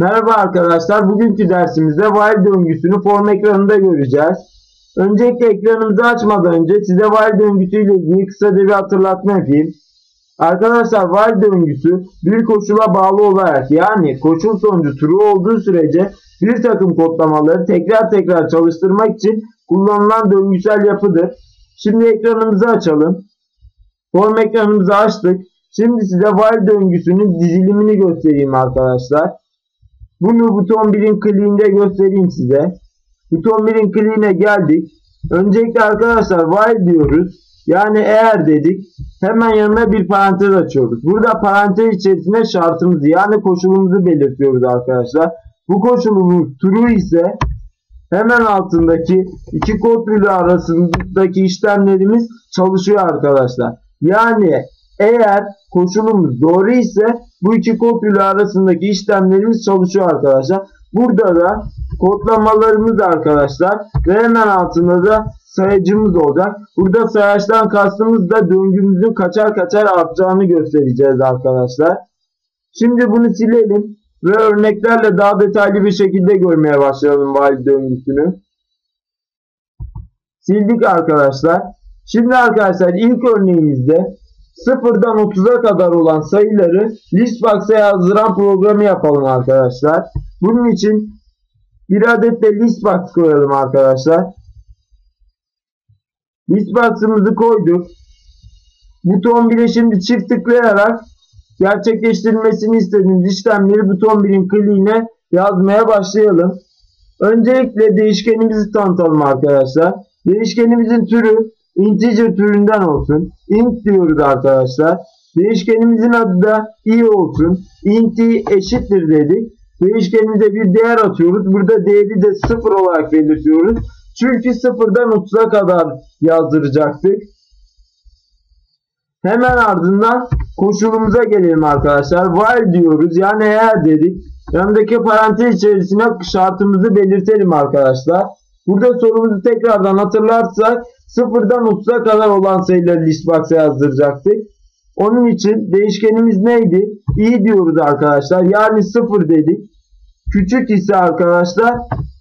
Merhaba arkadaşlar. Bugünkü dersimizde while döngüsünü form ekranında göreceğiz. Öncelikle ekranımızı açmadan önce size while döngüsüyle ilgili kısaca bir hatırlatma yapayım. Arkadaşlar while döngüsü bir koşula bağlı olarak yani koşul sonucu true olduğu sürece bir takım kodlamaları tekrar tekrar çalıştırmak için kullanılan döngüsel yapıdır. Şimdi ekranımızı açalım. Form ekranımızı açtık. Şimdi size while döngüsünün dizilimini göstereyim arkadaşlar. Bunu buton 1'in kliğinde göstereyim size. Buton 1'in kliğine geldik. Öncelikle arkadaşlar while diyoruz. Yani eğer dedik. Hemen yanına bir parantez açıyoruz. Burada parantez içerisinde şartımızı yani koşulumuzu belirtiyoruz arkadaşlar. Bu koşulumuz true ise hemen altındaki iki kod bölü arasındaki işlemlerimiz çalışıyor arkadaşlar. Yani eğer koşulumuz doğru ise bu iki kod arasındaki işlemlerimiz çalışıyor arkadaşlar. Burada da kodlamalarımız arkadaşlar ve hemen altında da sayacımız olacak. Burada sayaçtan kastımız da döngümüzün kaçar kaçar artacağını göstereceğiz arkadaşlar. Şimdi bunu silelim ve örneklerle daha detaylı bir şekilde görmeye başlayalım while döngüsünü. Sildik arkadaşlar. Şimdi arkadaşlar ilk örneğimizde sıfırdan 30'a kadar olan sayıları listbox'a yazdıran programı yapalım arkadaşlar. Bunun için bir adet de listbox koyalım arkadaşlar. Listbox'ımızı koyduk. Buton 1'e şimdi çift tıklayarak gerçekleştirilmesini istediğimiz işlemleri buton 1'in kliğine yazmaya başlayalım. Öncelikle değişkenimizi tanıtalım arkadaşlar. Değişkenimizin türü integer türünden olsun. int diyoruz arkadaşlar. Değişkenimizin adı da i olsun. int i eşittir dedik. Değişkenimize bir değer atıyoruz. Burada değeri de 0 olarak belirtiyoruz. Çünkü sıfırdan 30'a kadar yazdıracaktık. Hemen ardından koşulumuza gelelim arkadaşlar. While diyoruz. Yani eğer dedik. Yanındaki parantez içerisine şartımızı belirtelim arkadaşlar. Burada sorumuzu tekrardan hatırlarsak sıfırdan 30'a kadar olan sayıları listbox'a yazdıracaktık. Onun için değişkenimiz neydi? i diyoruz arkadaşlar. Yani 0 dedik. Küçük ise arkadaşlar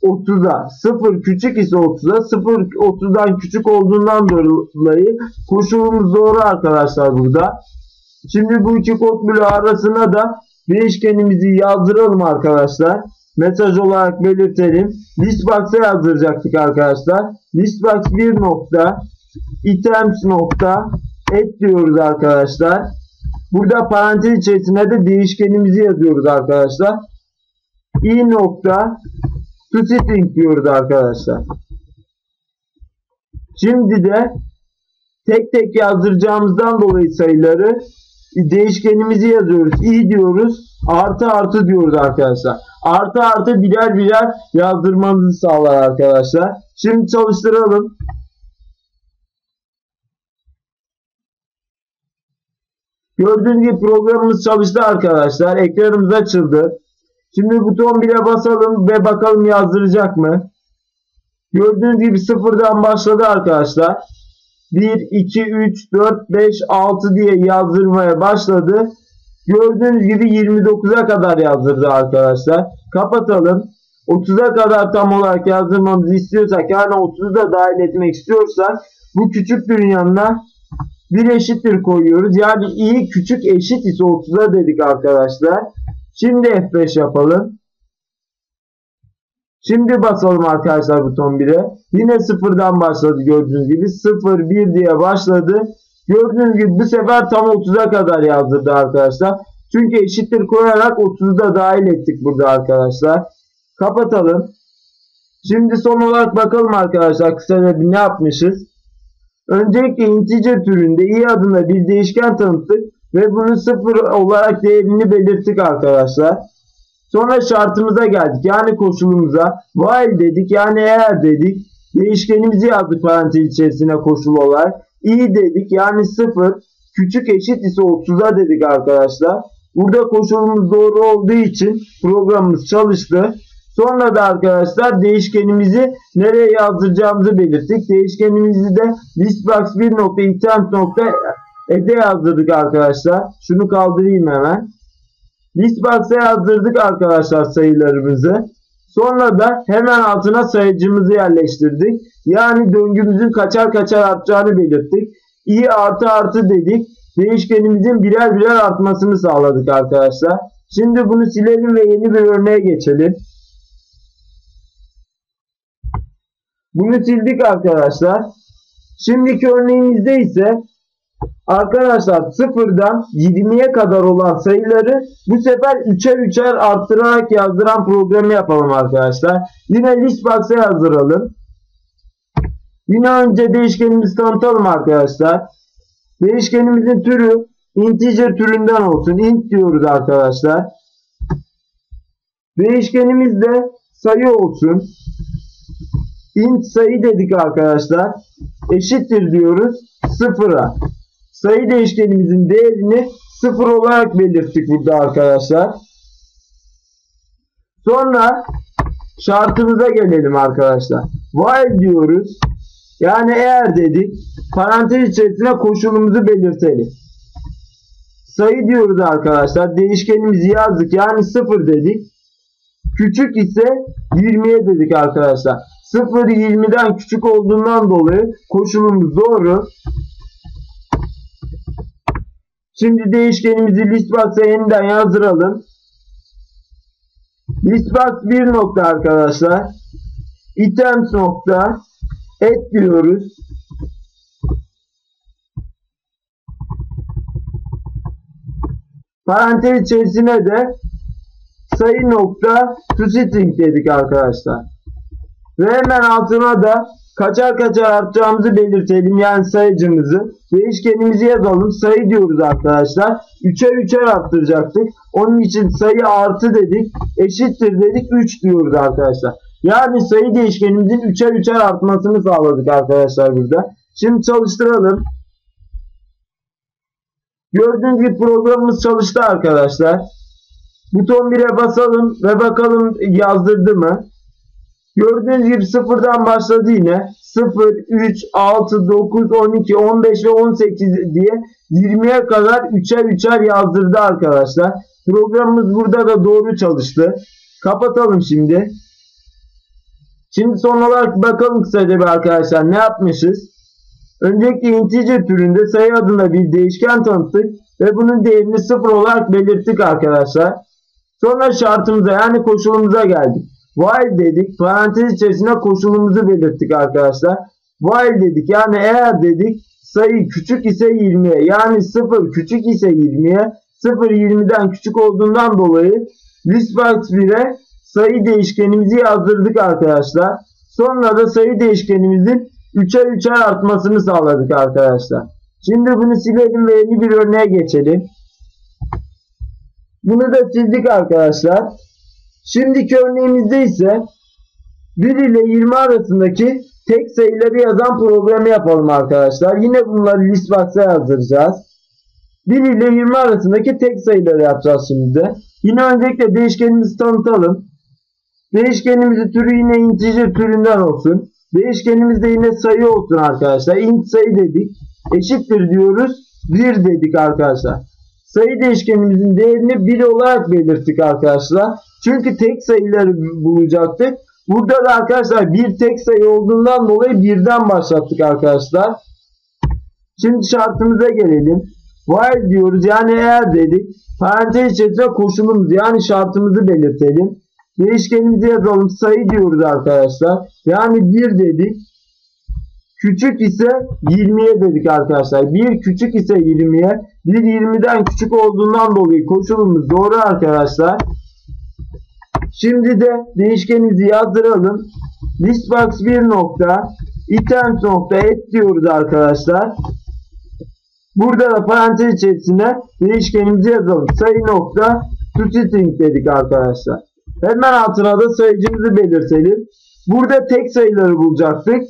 30'a. 0 küçük ise 30'a. 0 30'dan küçük olduğundan dolayı koşulumuz doğru arkadaşlar burada. Şimdi bu iki kod bloğu arasına da değişkenimizi yazdıralım arkadaşlar. Mesaj olarak belirtelim. Listbox'a yazdıracaktık arkadaşlar. Listbox 1 nokta items nokta et diyoruz arkadaşlar. Burada parantez içerisine de değişkenimizi yazıyoruz arkadaşlar. i nokta toString diyoruz arkadaşlar. Şimdi de tek tek yazdıracağımızdan dolayı sayıları değişkenimizi yazıyoruz. i diyoruz. Artı artı diyoruz arkadaşlar. Artı artı birer birer yazdırmamızı sağlar arkadaşlar. Şimdi çalıştıralım. Gördüğünüz gibi programımız çalıştı arkadaşlar. Ekranımız açıldı. Şimdi buton 1'e basalım ve bakalım yazdıracak mı? Gördüğünüz gibi sıfırdan başladı arkadaşlar. 1, 2, 3, 4, 5, 6 diye yazdırmaya başladı. Gördüğünüz gibi 29'a kadar yazdırdı arkadaşlar. Kapatalım. 30'a kadar tam olarak yazdırmamızı istiyorsak yani 30'u da dahil etmek istiyorsak bu küçüklüğün yanına bir eşittir koyuyoruz. Yani i küçük eşit ise 30'a dedik arkadaşlar. Şimdi F5 yapalım. Şimdi basalım arkadaşlar buton 1'e. Yine sıfırdan başladı gördüğünüz gibi. 0, 1 diye başladı. Gördüğünüz gibi bu sefer tam 30'a kadar yazdırdı arkadaşlar. Çünkü eşittir koyarak 30'u da dahil ettik burada arkadaşlar. Kapatalım. Şimdi son olarak bakalım arkadaşlar kısaca bir ne yapmışız. Öncelikle integer türünde i adında bir değişken tanıttık ve bunun sıfır olarak değerini belirttik arkadaşlar. Sonra şartımıza geldik. Yani koşulumuza while dedik. Yani eğer dedik. Değişkenimizi yazdık parantez içerisine koşul olarak. İ dedik. Yani 0 küçük eşit ise 30'a dedik arkadaşlar. Burada koşulumuz doğru olduğu için programımız çalıştı. Sonra da arkadaşlar değişkenimizi nereye yazdıracağımızı belirttik. Değişkenimizi de listbox1.item.ede yazdırdık arkadaşlar. Şunu kaldırayım hemen. Listbox'a yazdırdık arkadaşlar sayılarımızı. Sonra da hemen altına sayıcımızı yerleştirdik. Yani döngümüzün kaçar kaçar artacağını belirttik. i artı artı dedik. Değişkenimizin birer birer artmasını sağladık arkadaşlar. Şimdi bunu silelim ve yeni bir örneğe geçelim. Bunu sildik arkadaşlar. Şimdiki örneğimizde ise arkadaşlar sıfırdan 20'ye kadar olan sayıları bu sefer 3'er 3'er arttırarak yazdıran programı yapalım arkadaşlar. Yine listbox'a yazdıralım. Yine önce değişkenimizi tanıtalım arkadaşlar. Değişkenimizin türü integer türünden olsun. int diyoruz arkadaşlar. Değişkenimiz de sayı olsun. int sayı dedik arkadaşlar. Eşittir diyoruz sıfıra. Sayı değişkenimizin değerini sıfır olarak belirttik burada arkadaşlar. Sonra şartımıza gelelim arkadaşlar. While diyoruz. Yani eğer dedik parantez içerisine koşulumuzu belirtelim. Sayı diyoruz arkadaşlar. Değişkenimizi yazdık. Yani 0 dedik. Küçük ise 20'ye dedik arkadaşlar. 0 20'den küçük olduğundan dolayı koşulumuz doğru. Şimdi değişkenimizi listbox'a yeniden yazdıralım. Listbox bir nokta arkadaşlar. items nokta et diyoruz. Parantez içerisine de sayı nokta toString dedik arkadaşlar. Ve hemen altına da kaçar kaçar artacağımızı belirtelim. Yani sayıcımızı. Değişkenimizi yazalım. Sayı diyoruz arkadaşlar. Üçer üçer arttıracaktık. Onun için sayı artı dedik. Eşittir dedik. 3 diyoruz arkadaşlar. Yani sayı değişkenimizin üçer üçer artmasını sağladık arkadaşlar burada. Şimdi çalıştıralım. Gördüğünüz gibi programımız çalıştı arkadaşlar. Buton 1'e basalım ve bakalım yazdırdı mı? Gördüğünüz gibi sıfırdan başladı yine. 0, 3, 6, 9, 12, 15 ve 18 diye 20'ye kadar üçer üçer yazdırdı arkadaşlar. Programımız burada da doğru çalıştı. Kapatalım şimdi. Şimdi son olarak bakalım kısaca bir arkadaşlar ne yapmışız? Öncelikle integer türünde sayı adında bir değişken tanıttık ve bunun değerini sıfır olarak belirttik arkadaşlar. Sonra şartımıza yani koşulumuza geldik. While dedik. Parantez içerisinde koşulumuzu belirttik arkadaşlar. While dedik. Yani eğer dedik sayı küçük ise 20'ye yani 0 küçük ise 20'ye 0 20'den küçük olduğundan dolayı listbox 1'e sayı değişkenimizi yazdırdık arkadaşlar. Sonra da sayı değişkenimizin 3'er 3'er artmasını sağladık arkadaşlar. Şimdi bunu silelim ve yeni bir örneğe geçelim. Bunu da sildik arkadaşlar. Şimdiki örneğimizde ise 1 ile 20 arasındaki tek sayıları yazan programı yapalım arkadaşlar. Yine bunları listbox'a yazdıracağız. 1 ile 20 arasındaki tek sayıları yapacağız şimdi de. Yine öncelikle değişkenimizi tanıtalım. Değişkenimizin türü yine integer türünden olsun. Değişkenimiz de yine sayı olsun arkadaşlar. int sayı dedik. Eşittir diyoruz. 1 dedik arkadaşlar. Sayı değişkenimizin değerini 1 olarak belirttik arkadaşlar. Çünkü tek sayıları bulacaktık. Burada da arkadaşlar bir tek sayı olduğundan dolayı birden başlattık arkadaşlar. Şimdi şartımıza gelelim. While diyoruz yani eğer dedik. Parantez içerisinde koşulumuz yani şartımızı belirtelim. Değişkenimizi yazalım. Sayı diyoruz arkadaşlar. Yani 1 dedik. Küçük ise 20'ye dedik arkadaşlar. 1 küçük ise 20'ye. 1 20'den küçük olduğundan dolayı koşulumuz doğru arkadaşlar. Şimdi de değişkenimizi yazdıralım. Listbox 1 nokta items nokta et diyoruz arkadaşlar. Burada da parantez içerisine değişkenimizi yazalım. Sayı nokta toString dedik arkadaşlar. Hemen altına da sayıcımızı belirtelim. Burada tek sayıları bulacaktık.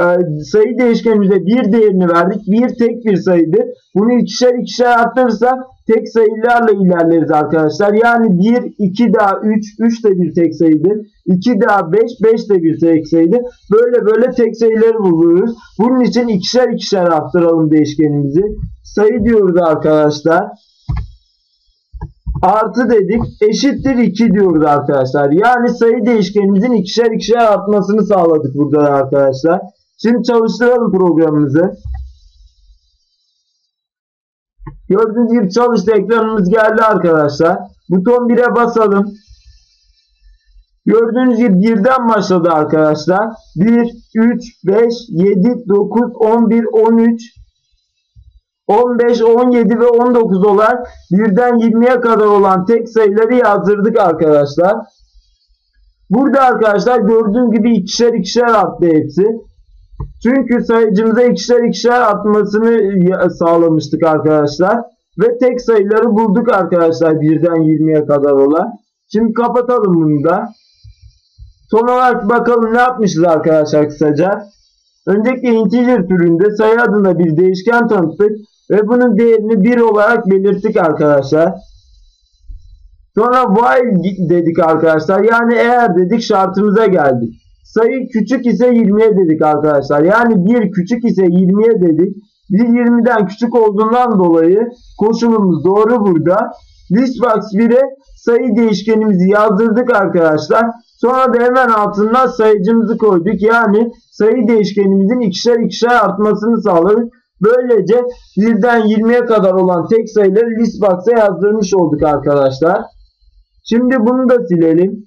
Ee, sayı değişkenimize bir değerini verdik. Bir tek bir sayıydı. Bunu ikişer ikişer arttırırsak tek sayılarla ilerleriz arkadaşlar. Yani 1, 2 daha 3, 3 de bir tek sayıdır. 2 daha 5, 5 de bir tek sayıdır. Böyle böyle tek sayıları buluyoruz. Bunun için ikişer ikişer arttıralım değişkenimizi. Sayı diyoruz arkadaşlar. artı dedik eşittir 2 diyoruz arkadaşlar. Yani sayı değişkenimizin ikişer ikişer artmasını sağladık burada arkadaşlar. Şimdi çalıştıralım programımızı. Gördüğünüz gibi çalıştı ekranımız geldi arkadaşlar. Buton 1'e basalım. Gördüğünüz gibi birden başladı arkadaşlar. 1, 3, 5, 7, 9, 11, 13, 15, 17 ve 19 olarak birden 20'ye kadar olan tek sayıları yazdırdık arkadaşlar. Burada arkadaşlar gördüğünüz gibi ikişer ikişer arttı hepsi. Çünkü sayıcımıza ikişer ikişer artmasını sağlamıştık arkadaşlar. Ve tek sayıları bulduk arkadaşlar birden 20'ye kadar olan. Şimdi kapatalım bunu da. Son olarak bakalım ne yapmışız arkadaşlar kısaca. Öncelikle integer türünde sayı adında bir değişken tanıttık ve bunun değerini 1 olarak belirttik arkadaşlar. Sonra while dedik arkadaşlar. Yani eğer dedik şartımıza geldik. Sayı küçük ise 20'ye dedik arkadaşlar. Yani 1 küçük ise 20'ye dedik. 1 20'den küçük olduğundan dolayı koşulumuz doğru burada. Listbox 1'e sayı değişkenimizi yazdırdık arkadaşlar. Sonra da hemen altından sayıcımızı koyduk. Yani sayı değişkenimizin ikişer ikişer artmasını sağladık. Böylece 1'den 20'ye kadar olan tek sayıları listbox'a yazdırmış olduk arkadaşlar. Şimdi bunu da silelim.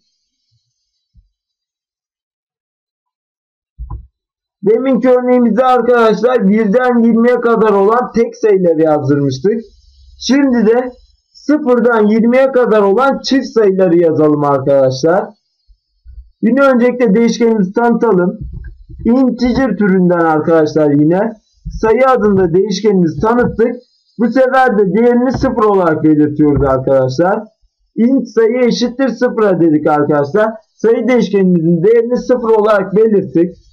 Deminki örneğimizde arkadaşlar 1'den 20'ye kadar olan tek sayıları yazdırmıştık. Şimdi de 0'dan 20'ye kadar olan çift sayıları yazalım arkadaşlar. Yine öncelikle değişkenimizi tanıtalım. Integer türünden arkadaşlar yine sayı adında değişkenimizi tanıttık. Bu sefer de değerini 0 olarak belirtiyoruz arkadaşlar. int sayı eşittir 0'a dedik arkadaşlar. Sayı değişkenimizin değerini 0 olarak belirttik.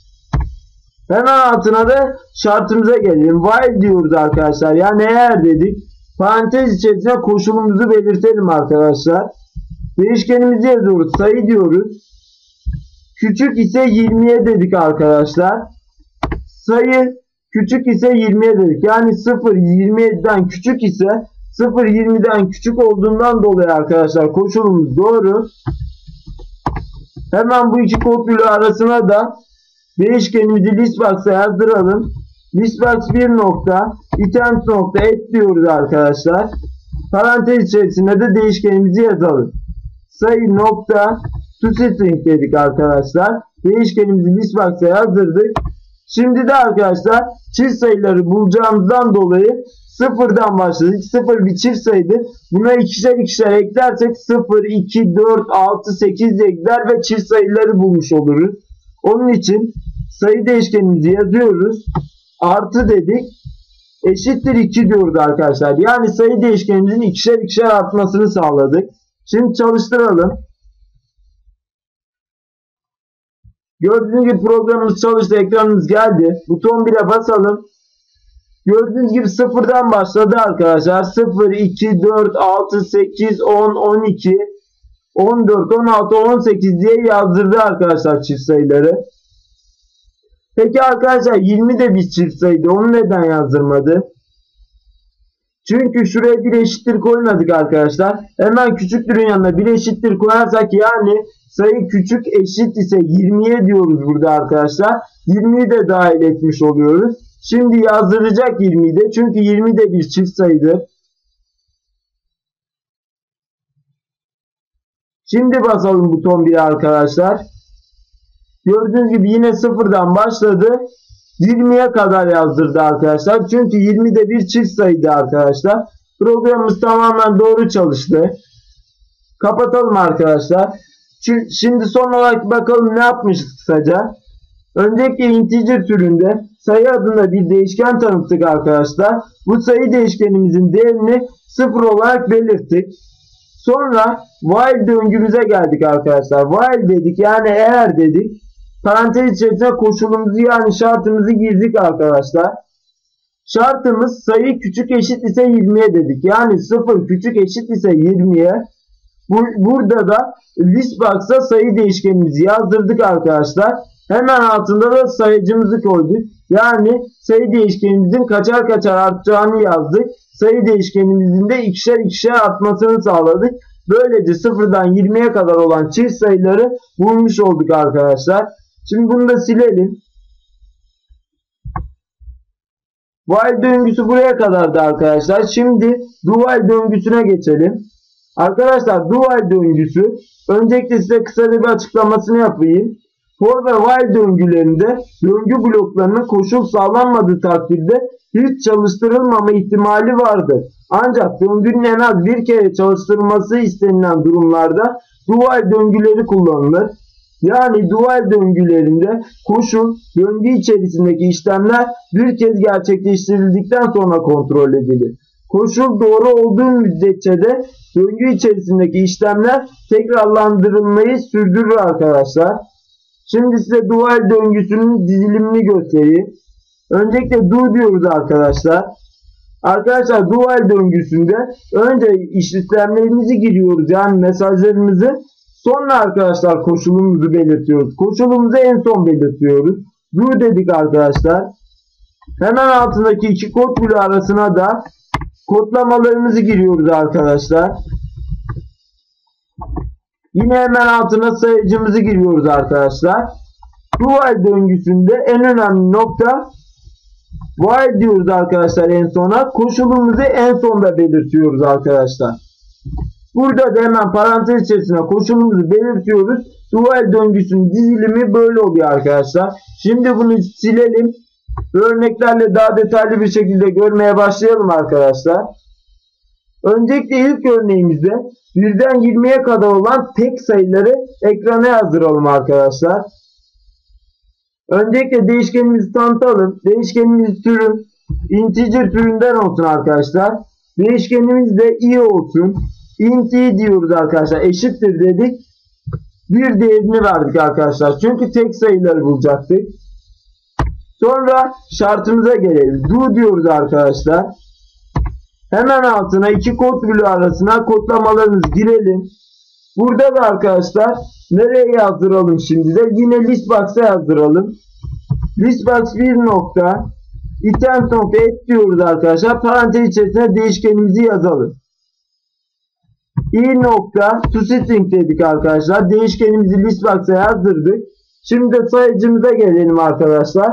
Hemen altına da şartımıza gelelim. While diyoruz arkadaşlar. Yani eğer dedik. Parantez içerisine koşulumuzu belirtelim arkadaşlar. Değişkenimizi yazıyoruz. Sayı diyoruz. Küçük ise 20'ye dedik arkadaşlar. Sayı küçük ise 20'ye dedik. Yani 0 27'den küçük ise 0 20'den küçük olduğundan dolayı arkadaşlar koşulumuz doğru. Hemen bu iki kod arasına da değişkenimizi listbox'a yazdıralım. Listbox 1 nokta items nokta et diyoruz arkadaşlar. Parantez içerisinde de değişkenimizi yazalım. Sayı nokta toString dedik arkadaşlar. Değişkenimizi listbox'a yazdırdık. Şimdi de arkadaşlar çift sayıları bulacağımızdan dolayı sıfırdan başladık. Sıfır bir çift sayıdır. Buna ikişer ikişer eklersek 0, 2, 4, 6, 8 ekler ve çift sayıları bulmuş oluruz. Onun için sayı değişkenimizi yazıyoruz. Artı dedik. Eşittir 2 diyoruz arkadaşlar. Yani sayı değişkenimizin ikişer ikişer artmasını sağladık. Şimdi çalıştıralım. Gördüğünüz gibi programımız çalıştı. Ekranımız geldi. Buton 1'e basalım. Gördüğünüz gibi sıfırdan başladı arkadaşlar. 0, 2, 4, 6, 8, 10, 12, 14, 16, 18 diye yazdırdı arkadaşlar çift sayıları. Peki arkadaşlar 20 de bir çift sayıydı. Onu neden yazdırmadı? Çünkü şuraya bir eşittir koymadık arkadaşlar. Hemen küçüktürün yanına bir eşittir koyarsak yani sayı küçük eşit ise 20'ye diyoruz burada arkadaşlar. 20'yi de dahil etmiş oluyoruz. Şimdi yazdıracak 20'yi de çünkü 20 de bir çift sayıdır. Şimdi basalım buton 1 arkadaşlar. Gördüğünüz gibi yine sıfırdan başladı. 20'ye kadar yazdırdı arkadaşlar. Çünkü 20 de bir çift sayıydı arkadaşlar. Programımız tamamen doğru çalıştı. Kapatalım arkadaşlar. Şimdi son olarak bakalım ne yapmışız kısaca. Öncelikle integer türünde sayı adında bir değişken tanıttık arkadaşlar. Bu sayı değişkenimizin değerini sıfır olarak belirttik. Sonra while döngümüze geldik arkadaşlar. While dedik yani eğer dedik. Parantez içerisine koşulumuzu yani şartımızı girdik arkadaşlar. Şartımız sayı küçük eşit ise 20'ye dedik. Yani 0 küçük eşit ise 20'ye. burada da listbox'a sayı değişkenimizi yazdırdık arkadaşlar. Hemen altında da sayıcımızı koyduk. Yani sayı değişkenimizin kaçar kaçar artacağını yazdık. sayı değişkenimizin de ikişer ikişer artmasını sağladık. Böylece sıfırdan 20'ye kadar olan çift sayıları bulmuş olduk arkadaşlar. Şimdi bunu da silelim. While döngüsü buraya kadardı arkadaşlar. Şimdi do while döngüsüne geçelim. Arkadaşlar do while döngüsü öncelikle size kısa bir açıklamasını yapayım. For ve while döngülerinde döngü bloklarının koşul sağlanmadığı takdirde hiç çalıştırılmama ihtimali vardır. Ancak döngünün en az bir kere çalıştırılması istenilen durumlarda do while döngüleri kullanılır. Yani dual döngülerinde koşul döngü içerisindeki işlemler bir kez gerçekleştirildikten sonra kontrol edilir. Koşul doğru olduğu müddetçe de döngü içerisindeki işlemler tekrarlandırılmayı sürdürür arkadaşlar. Şimdi size dual döngüsünün dizilimini göstereyim. Öncelikle do diyoruz arkadaşlar. Arkadaşlar dual döngüsünde önce işlemlerimizi giriyoruz yani mesajlarımızı Sonra arkadaşlar koşulumuzu belirtiyoruz. Koşulumuzu en son belirtiyoruz. Do dedik arkadaşlar. Hemen altındaki iki kod bloğu arasına da kodlamalarımızı giriyoruz arkadaşlar. Yine hemen altına sayıcımızı giriyoruz arkadaşlar. Bu while döngüsünde en önemli nokta while diyoruz arkadaşlar en sona. Koşulumuzu en sonda belirtiyoruz arkadaşlar. Burada da hemen parantez içerisine koşulumuzu belirtiyoruz. Dual döngüsünün dizilimi böyle oluyor arkadaşlar. Şimdi bunu silelim. Örneklerle daha detaylı bir şekilde görmeye başlayalım arkadaşlar. Öncelikle ilk örneğimizde birden 20'ye kadar olan tek sayıları ekrana yazdıralım arkadaşlar. Öncelikle değişkenimizi tanıtalım. Değişkenimiz türü integer türünden olsun arkadaşlar. Değişkenimiz de i olsun int i diyoruz arkadaşlar. Eşittir dedik. Bir değerini verdik arkadaşlar. Çünkü tek sayıları bulacaktık. Sonra şartımıza gelelim. Do diyoruz arkadaşlar. Hemen altına iki kod bloğu arasına kodlamalarımızı girelim. Burada da arkadaşlar nereye yazdıralım şimdi de? Yine listbox'a yazdıralım. Listbox bir nokta nokta et diyoruz arkadaşlar. Parantez içerisine değişkenimizi yazalım i nokta toString dedik arkadaşlar. Değişkenimizi listbox'a yazdırdık. Şimdi de sayıcımıza gelelim arkadaşlar.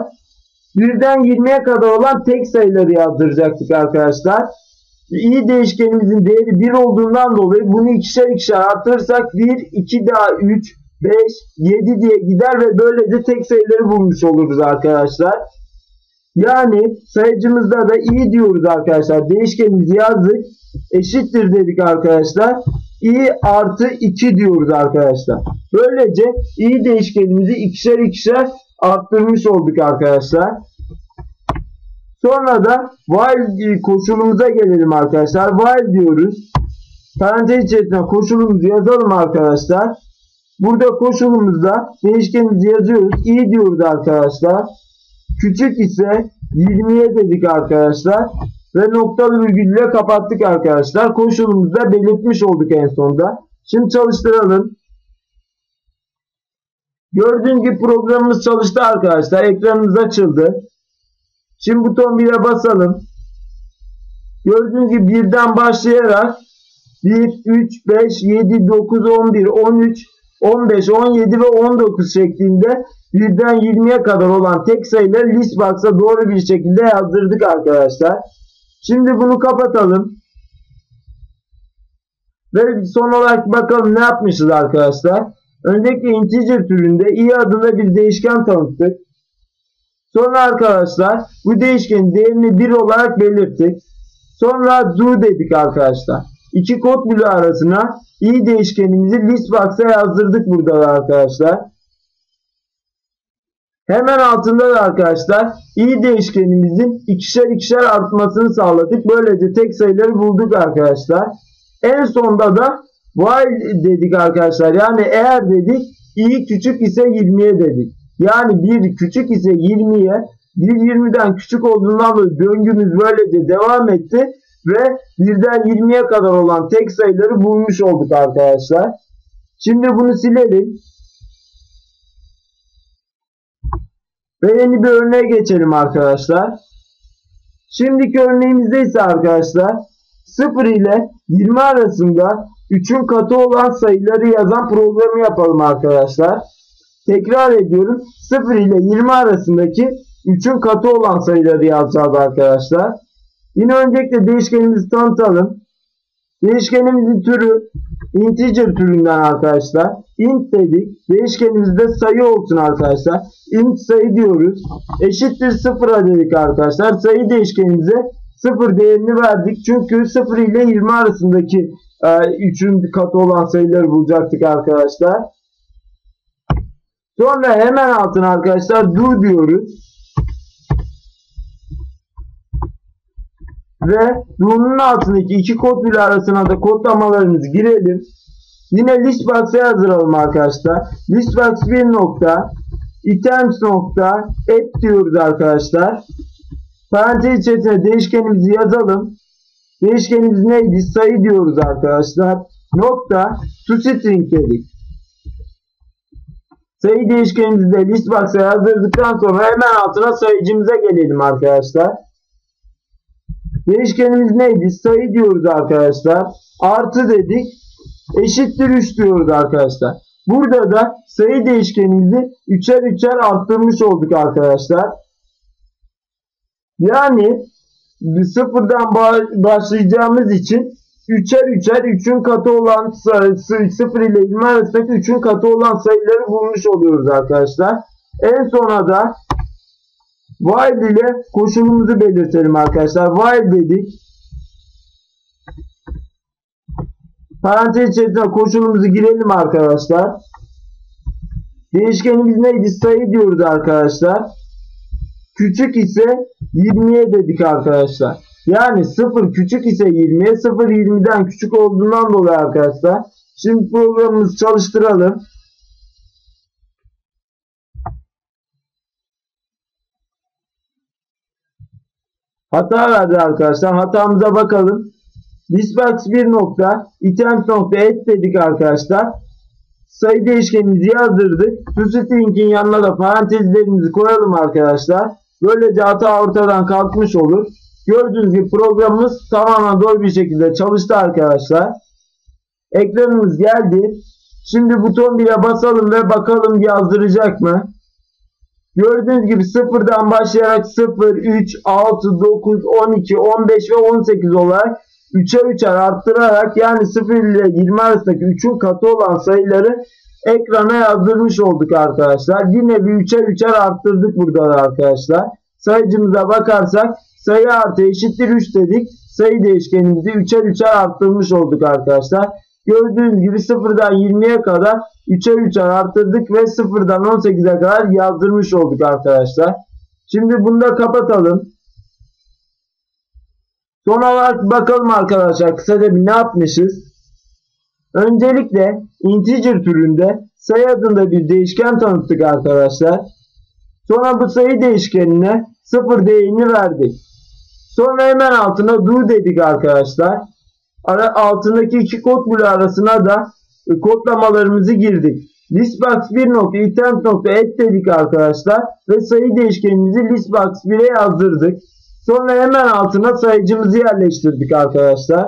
Birden 20'ye kadar olan tek sayıları yazdıracaktık arkadaşlar. i değişkenimizin değeri 1 olduğundan dolayı bunu ikişer ikişer artırırsak 1, 2 daha 3, 5, 7 diye gider ve böylece tek sayıları bulmuş oluruz arkadaşlar. Yani sayıcımızda da i diyoruz arkadaşlar. Değişkenimizi yazdık eşittir dedik arkadaşlar. i artı 2 diyoruz arkadaşlar. Böylece i değişkenimizi ikişer ikişer arttırmış olduk arkadaşlar. Sonra da while koşulumuza gelelim arkadaşlar. While diyoruz. Parantez içerisinde koşulumuzu yazalım arkadaşlar. Burada koşulumuzda değişkenimizi yazıyoruz. i diyoruz arkadaşlar. Küçük ise 20'ye dedik arkadaşlar ve noktalı virgülle kapattık arkadaşlar. Koşulumuzda belirtmiş olduk en sonda. Şimdi çalıştıralım. Gördüğünüz gibi programımız çalıştı arkadaşlar. Ekranımız açıldı. Şimdi buton 1'e basalım. Gördüğünüz gibi birden başlayarak 1, 3, 5, 7, 9, 11, 13, 15, 17 ve 19 şeklinde birden 20'ye kadar olan tek sayıları listbox'a doğru bir şekilde yazdırdık arkadaşlar. Şimdi bunu kapatalım. Ve son olarak bakalım ne yapmışız arkadaşlar. Öncelikle integer türünde i adında bir değişken tanıttık. Sonra arkadaşlar bu değişkenin değerini 1 olarak belirttik. Sonra do dedik arkadaşlar. İki kod bloğu arasına i değişkenimizi listbox'a yazdırdık burada arkadaşlar. Hemen altında da arkadaşlar i değişkenimizin ikişer ikişer artmasını sağladık. Böylece tek sayıları bulduk arkadaşlar. En sonda da while dedik arkadaşlar. Yani eğer dedik i küçük ise 20'ye dedik. Yani bir küçük ise 20'ye bir 20'den küçük olduğundan dolayı döngümüz böylece devam etti ve birden 20'ye kadar olan tek sayıları bulmuş olduk arkadaşlar. Şimdi bunu silelim. Ve yeni bir örneğe geçelim arkadaşlar. Şimdiki örneğimizde ise arkadaşlar 0 ile 20 arasında 3'ün katı olan sayıları yazan programı yapalım arkadaşlar. Tekrar ediyorum. 0 ile 20 arasındaki 3'ün katı olan sayıları yazacağız arkadaşlar. Yine öncelikle değişkenimizi tanıtalım. Değişkenimizin türü integer türünden arkadaşlar. int dedik. Değişkenimizde sayı olsun arkadaşlar. int sayı diyoruz. Eşittir 0'a dedik arkadaşlar. Sayı değişkenimize 0 değerini verdik. Çünkü 0 ile 20 arasındaki 3'ün e, katı olan sayıları bulacaktık arkadaşlar. Sonra hemen altına arkadaşlar do diyoruz. Ve bunun altındaki iki kod bile arasına da kodlamalarımızı girelim. Yine listbox'a yazıralım arkadaşlar. Listbox 1 nokta items nokta diyoruz arkadaşlar. Parantez içerisine değişkenimizi yazalım. Değişkenimiz neydi? Sayı diyoruz arkadaşlar. Nokta toString dedik. Sayı değişkenimizi de listbox'a yazdırdıktan sonra hemen altına sayıcımıza gelelim arkadaşlar. Değişkenimiz neydi? Sayı diyoruz arkadaşlar. Artı dedik. Eşittir 3 diyoruz arkadaşlar. Burada da sayı değişkenimizi 3'er 3'er arttırmış olduk arkadaşlar. Yani sıfırdan başlayacağımız için 3'er 3'er 3'ün katı olan 0 ile 20 arasındaki 3'ün katı olan sayıları bulmuş oluyoruz arkadaşlar. En sona da while ile koşulumuzu belirtelim arkadaşlar. While dedik. Parantez içerisine koşulumuzu girelim arkadaşlar. Değişkenimiz neydi? Sayı diyoruz arkadaşlar. Küçük ise 20'ye dedik arkadaşlar. Yani 0 küçük ise 20'ye 0 20'den küçük olduğundan dolayı arkadaşlar. Şimdi programımızı çalıştıralım. Hata verdi arkadaşlar. Hatamıza bakalım. Listbox 1 nokta items nokta et dedik arkadaşlar. Sayı değişkenimizi yazdırdık. ToString'in yanına da parantezlerimizi koyalım arkadaşlar. Böylece hata ortadan kalkmış olur. Gördüğünüz gibi programımız tamamen doğru bir şekilde çalıştı arkadaşlar. Ekranımız geldi. Şimdi buton bile basalım ve bakalım yazdıracak mı? Gördüğünüz gibi sıfırdan başlayarak 0, 3, 6, 9, 12, 15 ve 18 olarak 3'er 3'er arttırarak yani 0 ile 20 arasındaki 3'ün katı olan sayıları ekrana yazdırmış olduk arkadaşlar. Yine bir 3'er 3'er arttırdık burada da arkadaşlar. Sayıcımıza bakarsak sayı artı eşittir 3 dedik. Sayı değişkenimizi 3'er 3'er arttırmış olduk arkadaşlar. Gördüğünüz gibi 0'dan 20'ye kadar 3'er 3'er arttırdık ve 0'dan 18'e kadar yazdırmış olduk arkadaşlar. Şimdi bunu da kapatalım. Son olarak bakalım arkadaşlar kısaca bir ne yapmışız. Öncelikle integer türünde sayı adında bir değişken tanıttık arkadaşlar. Sonra bu sayı değişkenine 0 değerini verdik. Sonra hemen altına do dedik arkadaşlar. Ara, altındaki iki kod bloğu arasına da e, kodlamalarımızı girdik. Listbox 1.items.add dedik arkadaşlar ve sayı değişkenimizi listbox 1'e yazdırdık. Sonra hemen altına sayıcımızı yerleştirdik arkadaşlar.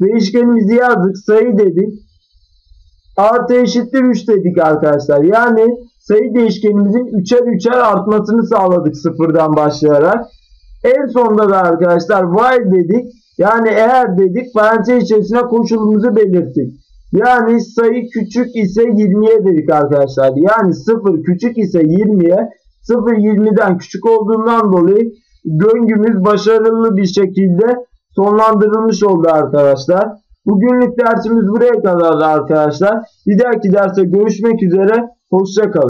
Değişkenimizi yazdık. Sayı dedik. Artı eşittir 3 dedik arkadaşlar. Yani sayı değişkenimizin 3'er 3'er artmasını sağladık sıfırdan başlayarak. En sonda da arkadaşlar while dedik. Yani eğer dedik parantez içerisine koşulumuzu belirttik. Yani sayı küçük ise 20'ye dedik arkadaşlar. Yani 0 küçük ise 20'ye 0 20'den küçük olduğundan dolayı döngümüz başarılı bir şekilde sonlandırılmış oldu arkadaşlar. Bugünlük dersimiz buraya kadardı arkadaşlar. Bir dahaki derste görüşmek üzere. Hoşçakalın.